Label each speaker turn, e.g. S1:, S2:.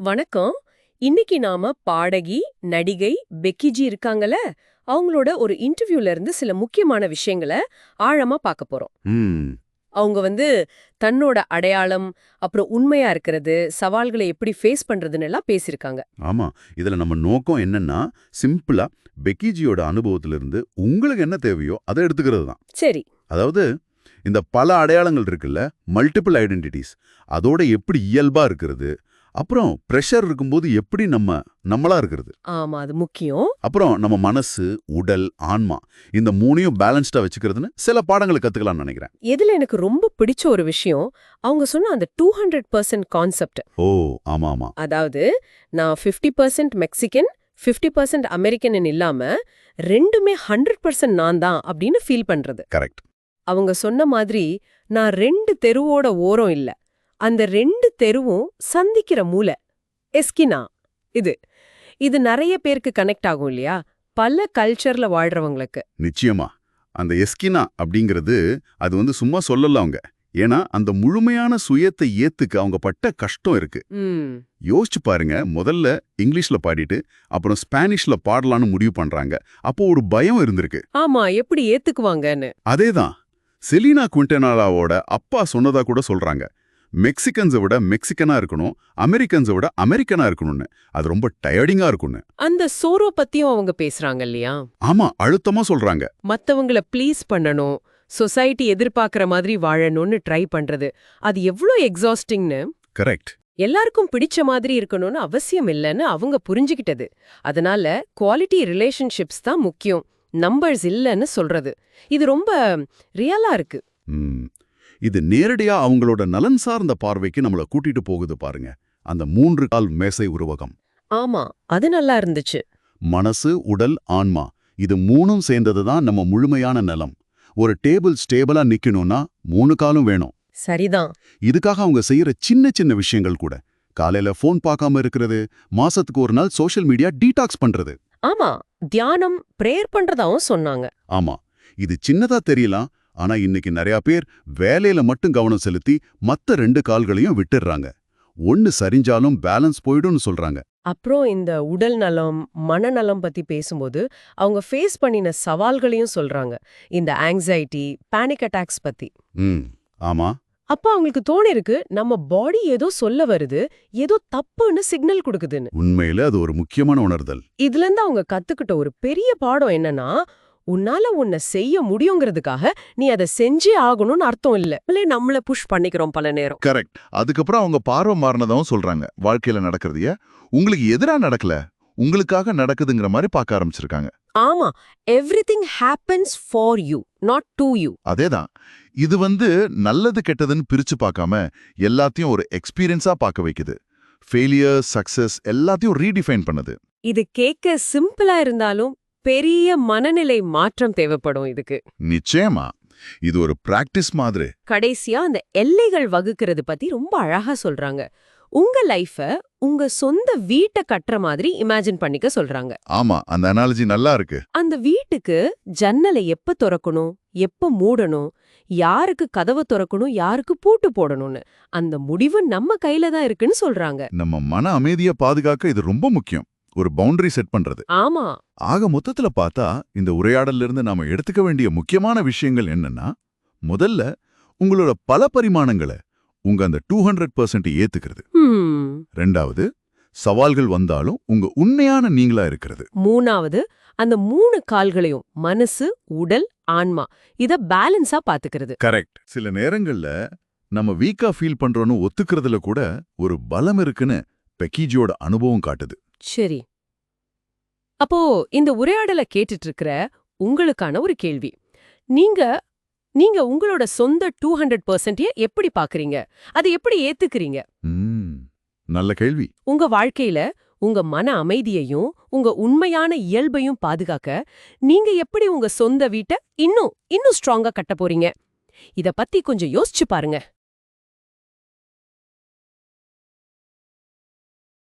S1: வணக்கம். இன்னைக்கு நாம பாடகி நடிகை பெக்கிஜி இருக்காங்கல்ல அவங்களோட ஒரு இன்டர்வியூல இருந்து சில முக்கியமான விஷயங்களை ஆழமா பார்க்க போறோம். அவங்க வந்து தன்னோட அடையாளம் அப்புறம் உண்மையா இருக்கிறது சவால்களை எப்படி ஃபேஸ் பண்றதுன்னு எல்லாம் பேசியிருக்காங்க.
S2: ஆமா. இதுல நம்ம நோக்கம் என்னன்னா சிம்பிளா பெக்கிஜியோட அனுபவத்திலிருந்து உங்களுக்கு என்ன தேவையோ அதை எடுத்துக்கிறது தான்.
S1: சரி.
S2: அதாவது இந்த பல அடையாளங்கள் இருக்குல்ல மல்டிபிள் ஐடென்டிட்டிஸ் அதோட எப்படி இயல்பா இருக்கிறது அப்புறம் ப்ரெஷர் இருக்கும்போது எப்படி நம்ம நம்மளா இருக்கிறது?
S1: ஆமா அது முக்கியம்.
S2: அப்புறம் நம்ம மனசு உடல் ஆன்மா இந்த மூணையும் பேலன்ஸ்டா வச்சுக்கிறதுன்னு சில பாடங்களை கத்துக்கலாம்னு நினைக்கிறேன்.
S1: எதுல எனக்கு ரொம்ப பிடிச்ச ஒரு விஷயம் அவங்க சொன்ன அந்த டூ ஹண்ட்ரட் பர்சன்ட் கான்செப்ட்
S2: ஓ ஆமா ஆமா.
S1: அதாவது நான் 50% பர்சன்ட் மெக்சிகன் 50% பர்சன்ட் அமெரிக்கன் இல்லாம ரெண்டுமே ஹண்ட்ரட் பர்சன்ட் நான் தான் அப்படின்னு ஃபீல் பண்றது.
S2: கரெக்ட்
S1: அவங்க சொன்ன மாதிரி நான் ரெண்டு தெருவோட ஓரம் இல்ல. அந்த ரெண்டு தெருவும் சந்திக்கிற மூலை. எஸ்கினா இது. இது நிறைய பேருக்கு கனெக்ட் ஆகும் இல்லையா? பல கல்ச்சர்ல வாழ்றவங்களுக்கு.
S2: நிச்சயமா. அந்த எஸ்கினா அப்படிங்கிறது அது வந்து சும்மா சொல்லல அவங்க. ஏன்னா அந்த முழுமையான சுயத்தை ஏத்துக்க அவங்க பட்ட கஷ்டம் இருக்கு. யோசிச்சு பாருங்க முதல்ல இங்கிலீஷ்ல பாடிட்டு அப்புறம் ஸ்பானிஷ்ல பாடலான்னு முடிவு பண்றாங்க. அப்போ ஒரு பயம் இருந்திருக்கு.
S1: ஆமா எப்படி ஏத்துக்குவாங்கன்னு.
S2: அதேதான். செலீனா குவிண்டனாலாவோட அப்பா சொன்னதா கூட சொல்றாங்க. மெக்சிகன்ஸை விட மெக்சிகனா இருக்கணும் அமெரிக்கன்ஸை விட அமெரிக்கனா இருக்கணும்னு. அது ரொம்ப டயர்டிங்கா இருக்கும்னு.
S1: அந்த சோரோ பத்தியும் அவங்க பேசுறாங்க இல்லையா?
S2: ஆமா அழுத்தமா சொல்றாங்க.
S1: மத்தவங்கள ப்ளீஸ் பண்ணணும் சொசைட்டி எதிர்பார்க்கற மாதிரி வாழணும்னு ட்ரை பண்றது. அது எவ்ளோ எக்ஸாஸ்டிங்னு
S2: கரெக்ட்
S1: எல்லாருக்கும் பிடிச்ச மாதிரி இருக்கணும்னு அவசியம் இல்லைன்னு அவங்க புரிஞ்சுக்கிட்டது அதனால குவாலிட்டி ரிலேஷன்ஷிப்ஸ் தான் முக்கியம். நம்பர்ஸ் இல்லைன்னு சொல்றது. இது ரொம்ப ரியலா இருக்கு.
S2: இது நேரடியா அவங்களோட நலன் சார்ந்த பார்வைக்கு நம்மள கூட்டிட்டு போகுது பாருங்க. அந்த மூன்று கால் மேசை உருவகம்.
S1: ஆமா அது நல்லா இருந்துச்சு.
S2: மனசு உடல் ஆன்மா இது மூணும் சேர்ந்தது தான் நம்ம முழுமையான நலம். ஒரு டேபிள் ஸ்டேபிளா நிக்கணும்னா மூணு காலும் வேணும்.
S1: சரிதான்.
S2: இதுக்காக அவங்க செய்யற சின்ன சின்ன விஷயங்கள் கூட. காலையில ஃபோன் பார்க்காம இருக்கிறது மாசத்துக்கு ஒரு நாள் சோஷியல் மீடியா டீடாக்ஸ் பண்றது.
S1: ஆமா தியானம் பிரேயர் பண்றதாவும் சொன்னாங்க.
S2: ஆமா இது சின்னதா தெரியலாம் ஆனா இன்னைக்கு நிறைய பேர் வேலையில மட்டும் கவனம் செலுத்தி மத்த ரெண்டு கால்களையும் விட்டுடுறாங்க ஒன்னு சரிஞ்சாலும் பேலன்ஸ் போயிடும்னு சொல்றாங்க.
S1: அப்புறம் இந்த உடல் நலம் மனநலம் பத்தி பேசும்போது அவங்க ஃபேஸ் பண்ணின சவால்களையும் சொல்றாங்க. இந்த ஆங்ஸைட்டி பேனிக் அட்டாக்ஸ் பத்தி.
S2: ம் ஆமா.
S1: அப்ப அவங்களுக்கு தோணிருக்கு நம்ம பாடி ஏதோ சொல்ல வருது ஏதோ தப்புன்னு சிக்னல் கொடுக்குதுன்னு.
S2: உண்மையில அது ஒரு முக்கியமான உணர்தல்.
S1: இதுல இருந்து அவங்க கத்துக்கிட்ட ஒரு பெரிய பாடம் என்னன்னா உன்னால உன்னை செய்ய முடியுங்கிறதுக்காக நீ அதை செஞ்சே ஆகணும்னு அர்த்தம் இல்ல. நம்மள புஷ் பண்ணிக்கிறோம் பல நேரம்.
S3: கரெக்ட் அதுக்கப்புறம் அவங்க பார்வை மாறினதாவும் சொல்றாங்க. வாழ்க்கையில நடக்கிறதைய. உங்களுக்கு எதிரா நடக்கல? உங்களுக்காக நடக்குதுங்கிற மாதிரி பார்க்க ஆரம்பிச்சிருக்காங்க.
S1: ஆமா. Everything happens for you not to you
S3: அதேதான். இது வந்து நல்லது கெட்டதுன்னு பிரிச்சு பார்க்காம எல்லாத்தையும் ஒரு எக்ஸ்பீரியன்ஸா பார்க்க வைக்குது. ஃபெயிலியர் சக்சஸ் எல்லாத்தையும் ரீடிஃபைன் பண்ணுது.
S1: இது கேட்க சிம்பிளா இருந்தாலும் பெரிய மனநிலை மாற்றம் தேவைப்படும் இதுக்கு.
S3: நிச்சயமா. இது ஒரு பிராக்டிஸ் மாதிரி.
S1: கடைசியா அந்த எல்லைகள் வகுக்கிறது பத்தி ரொம்ப அழகா சொல்றாங்க. உங்க லைஃப உங்க சொந்த வீட்டை கட்டுற மாதிரி இமேஜின் பண்ணிக்க சொல்றாங்க.
S3: ஆமா அந்த அனாலஜி நல்லா இருக்கு.
S1: அந்த வீட்டுக்கு ஜன்னலை எப்ப திறக்கணும் எப்ப மூடணும் யாருக்கு கதவை திறக்கணும் யாருக்கு பூட்டு போடணும்னு. அந்த முடிவு நம்ம கையில தான் இருக்குன்னு சொல்றாங்க.
S3: நம்ம மன அமைதியை பாதுகாக்க இது ரொம்ப முக்கியம். ஒரு பவுண்டரி செட் பண்றது.
S1: ஆமா.
S3: ஆக மொத்தத்துல பார்த்தா இந்த உரையாடல்ல இருந்து நாம எடுத்துக்க வேண்டிய முக்கியமான விஷயங்கள் என்னன்னா முதல்ல உங்களோட பல பரிமாணங்களை உங்க அந்த டூ ஹண்ட்ரட் பர்சன்ட் ஏத்துக்கிறது. ரெண்டாவது சவால்கள் வந்தாலும் உங்க உண்மையான நீங்களா இருக்கிறது.
S1: மூணாவது அந்த மூணு கால்களையும் மனசு உடல் ஆன்மா இத பேலன்ஸா பாத்துக்கிறது.
S3: கரெக்ட் சில நேரங்கள்ல நம்ம வீக்கா ஃபீல் பண்றோம்னு ஒத்துக்கிறதுல கூட ஒரு பலம் இருக்குன்னு பெக்கீஜியோட அனுபவம் காட்டுது.
S1: சரி. அப்போ இந்த உரையாடலை கேட்டுட்டு இருக்கிற உங்களுக்கான ஒரு கேள்வி. நீங்க நீங்க உங்களோட சொந்த டூ ஹண்ட்ரட் எப்படி பாக்குறீங்க? அதை எப்படி ஏத்துக்கிறீங்க?
S3: நல்ல கேள்வி.
S1: உங்க வாழ்க்கையில உங்க மன அமைதியையும் உங்க உண்மையான இயல்பையும் பாதுகாக்க நீங்க எப்படி உங்க சொந்த வீட்டை இன்னும் இன்னும் ஸ்ட்ராங்கா கட்ட போறீங்க? இத பத்தி கொஞ்சம் யோசிச்சு பாருங்க.